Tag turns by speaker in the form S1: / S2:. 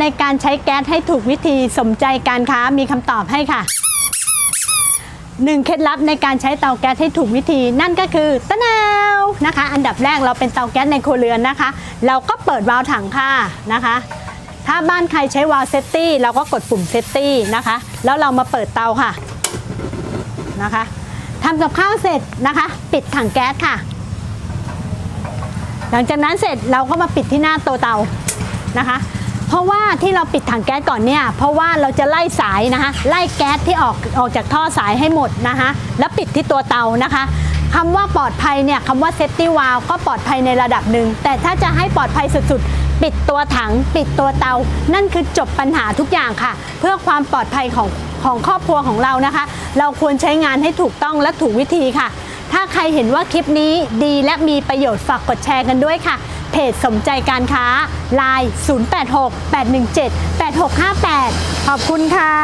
S1: ในการใช้แก๊สให้ถูกวิธีสมใจการค้ามีคำตอบให้ค่ะหนึ่งเคล็ดลับในการใช้เตาแก๊สให้ถูกวิธี นั่นก็คือตะนาวนะคะ อันดับแรกเราเป็นเตาแก๊สในครัวเรือนนะคะ เราก็เปิดวาล์วถังค่ะนะคะ ถ้าบ้านใครใช้วาล์วเซตตี้เราก็กดปุ่มเซตตี้นะคะ แล้วเรามาเปิดเตาค่ะนะคะทำกับข้าวเสร็จนะคะ ปิดถังแก๊สค่ะ หลังจากนั้นเสร็จเราก็มาปิดที่หน้าตัวเตานะคะ เพราะว่าที่เราปิดถังแก๊สก่อนเนี่ยเพราะว่าเราจะไล่สายนะคะไล่แก๊สที่ออกออกจากท่อสายให้หมดนะคะแล้วปิดที่ตัวเตานะคะคำว่าปลอดภัยเนี่ยคำว่าเซฟตี้วาลก็ปลอดภัยในระดับหนึ่ง แต่ถ้าจะให้ปลอดภัยสุดๆ ปิดตัวถัง ปิดตัวเตา นั่นคือจบปัญหาทุกอย่างค่ะ เพื่อความปลอดภัยของของครอบครัวของเรานะคะ เราควรใช้งานให้ถูกต้องและถูกวิธีค่ะ ถ้าใครเห็นว่าคลิปนี้ดีและมีประโยชน์ฝากกดแชร์กันด้วยค่ะ เพจสมใจการค้า ไลน์ 086 817 8658 ขอบคุณค่ะ